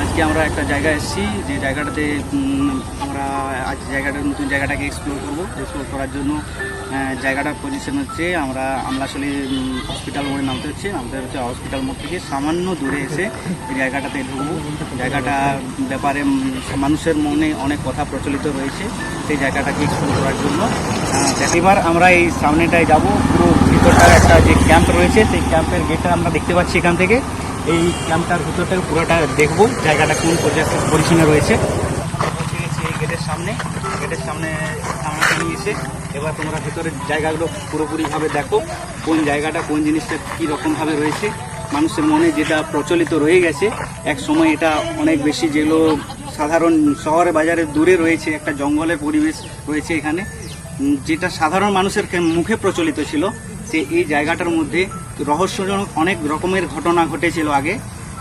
আজকে আমরা একটা জায়গা এসেছি, যে জায়গাটাতে আমরা আজ জায়গাটা, নতুন জায়গাটাকে এক্সপ্লোর করব এক্সপ্লোর করার জন্য জায়গাটার পজিশন হচ্ছে, আমরা আমরা হসপিটাল মোড়ে নামতে হচ্ছে নামতে হচ্ছে হসপিটাল মোড় থেকে সামান্য দূরে এসে এই জায়গাটাতে ঢুকবো। জায়গাটা ব্যাপারে মানুষের মনে অনেক কথা প্রচলিত রয়েছে, সেই জায়গাটাকে এক্সপ্লোর করার জন্য। এবার আমরা এই সামনেটায় যাব, পুরো ভিতরটার একটা যে ক্যাম্প রয়েছে, সেই ক্যাম্পের গেটটা আমরা দেখতে পাচ্ছি এখান থেকে। এই ক্যাম্পটার ভিতরটা পুরোটা দেখব। জায়গাটা কোন পর্যায়ে পরিচ্ছন্ন রয়েছে। পৌঁছে এই গেটের সামনে। গেটের সামনে সামনাসামনি এসে এবার তোমরা ভিতরের জায়গাগুলো পুরোপুরিভাবে দেখো। কোন জায়গাটা, কোন জিনিসটা কী রকমভাবে রয়েছে। মানুষের মনে যেটা প্রচলিত রয়ে গেছে, এক সময় এটা অনেক বেশি যেগুলো সাধারণ শহরে, বাজারে দূরে রয়েছে, একটা জঙ্গলের পরিবেশ রয়েছে এখানে। যেটা সাধারণ মানুষের মুখে প্রচলিত ছিল। সে এই জায়গাটার মধ্যে রহস্যজনক অনেক রকমের ঘটনা ঘটেছিল আগে।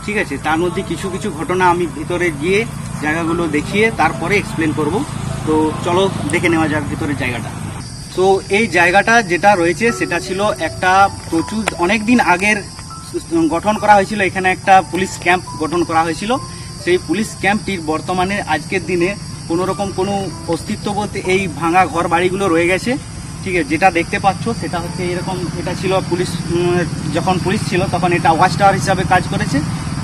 ঠিক আছে? তার মধ্যে কিছু কিছু ঘটনা আমি ভিতরে গিয়ে জায়গাগুলো দেখিয়ে তারপরে এক্সপ্লেন করব। তো চলো দেখে নেওয়া যাক ভিতরের জায়গাটা। তো এই জায়গাটা যেটা রয়েছে সেটা ছিল একটা প্রচুর অনেক দিন আগের গঠন করা হয়েছিল। এখানে একটা পুলিশ ক্যাম্প গঠন করা হয়েছিল। সেই পুলিশ ক্যাম্পটির বর্তমানে আজকের দিনে কোনো রকম কোনো অস্তিত্ব বলতে এই ভাঙা ঘর বাড়িগুলো রয়ে গেছে। ঠিক আছে, যেটা দেখতে পাচ্ছ সেটা হচ্ছে এরকম, এটা ছিল পুলিশ যখন পুলিশ ছিল তখন এটা ওয়াচ টাওয়ার হিসাবে কাজ করেছে,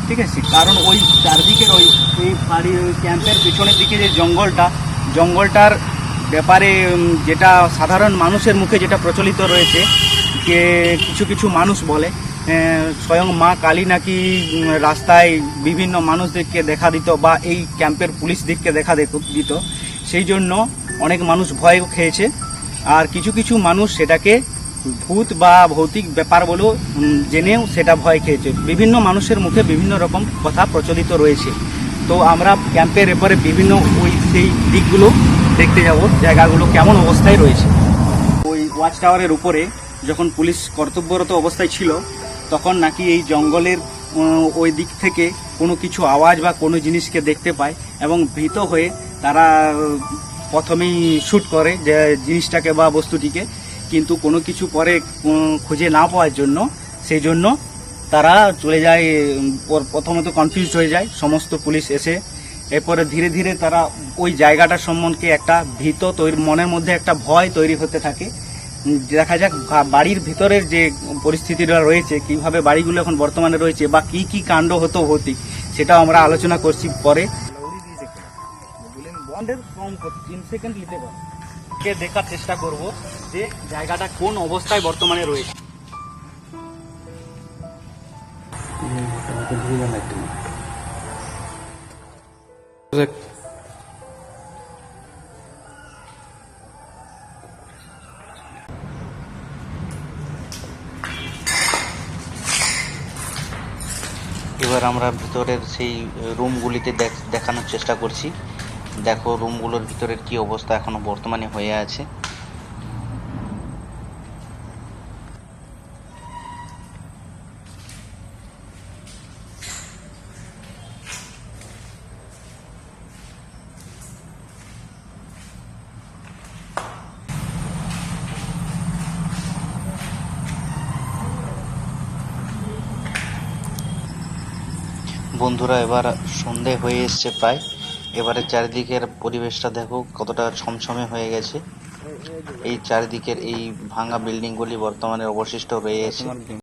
ঠিক আছে? কারণ ওই চারদিকের ওই, এই বাড়ির ওই ক্যাম্পের পিছনের দিকে যে জঙ্গলটা, জঙ্গলটার ব্যাপারে যেটা সাধারণ মানুষের মুখে যেটা প্রচলিত রয়েছে, যে কিছু কিছু মানুষ বলে স্বয়ং মা কালী নাকি রাস্তায় বিভিন্ন মানুষদেরকে দেখা দিত বা এই ক্যাম্পের পুলিশদেরকে দেখা দিত, সেই জন্য অনেক মানুষ ভয় খেয়েছে। আর কিছু কিছু মানুষ সেটাকে ভূত বা ভৌতিক ব্যাপার বলেও জেনেও সেটা ভয় খেয়েছে। বিভিন্ন মানুষের মুখে বিভিন্ন রকম কথা প্রচলিত রয়েছে। তো আমরা ক্যাম্পের এরপরে বিভিন্ন ওই সেই দিকগুলো দেখতে যাব, জায়গাগুলো কেমন অবস্থায় রয়েছে। ওই ওয়াচ টাওয়ারের উপরে যখন পুলিশ কর্তব্যরত অবস্থায় ছিল, তখন নাকি এই জঙ্গলের ওই দিক থেকে কোনো কিছু আওয়াজ বা কোনো জিনিসকে দেখতে পায় এবং ভীত হয়ে তারা প্রথমেই শ্যুট করে যে জিনিসটাকে বা বস্তুটিকে, কিন্তু কোনো কিছু পরে খুঁজে না পাওয়ার জন্য সেই জন্য তারা চলে যায় প্রথমত কনফিউজ হয়ে যায়, সমস্ত পুলিশ এসে, এরপরে ধীরে ধীরে তারা ওই জায়গাটার সম্বন্ধে একটা ভীত তৈরি, মনের মধ্যে একটা ভয় তৈরি হতে থাকে। দেখা যাক বাড়ির ভিতরের যে পরিস্থিতিটা রয়েছে, কীভাবে বাড়িগুলো এখন বর্তমানে রয়েছে বা কি কি কাণ্ড হতো ভৌতিক, সেটাও আমরা আলোচনা করছি পরে। বন্ডের কম তিন সেকেন্ড নিতে পারে। কে দেখার চেষ্টা করব যে জায়গাটা কোন অবস্থায় বর্তমানে রয়েছে। এবার আমরা ভিতরের সেই রুমগুলিতে দেখ- দেখানোর চেষ্টা করছি। দেখো রুমগুলোর ভিতরের কি অবস্থা এখনও বর্তমানে হয়ে আছে। বন্ধুরা, এবার সন্ধে হয়ে এসছে প্রায়। এবারে চারিদিকের পরিবেশটা দেখো কতটা ছমছমে হয়ে গেছে। এই চারিদিকের এই ভাঙা বিল্ডিংগুলি বর্তমানে অবশিষ্ট রয়ে আছে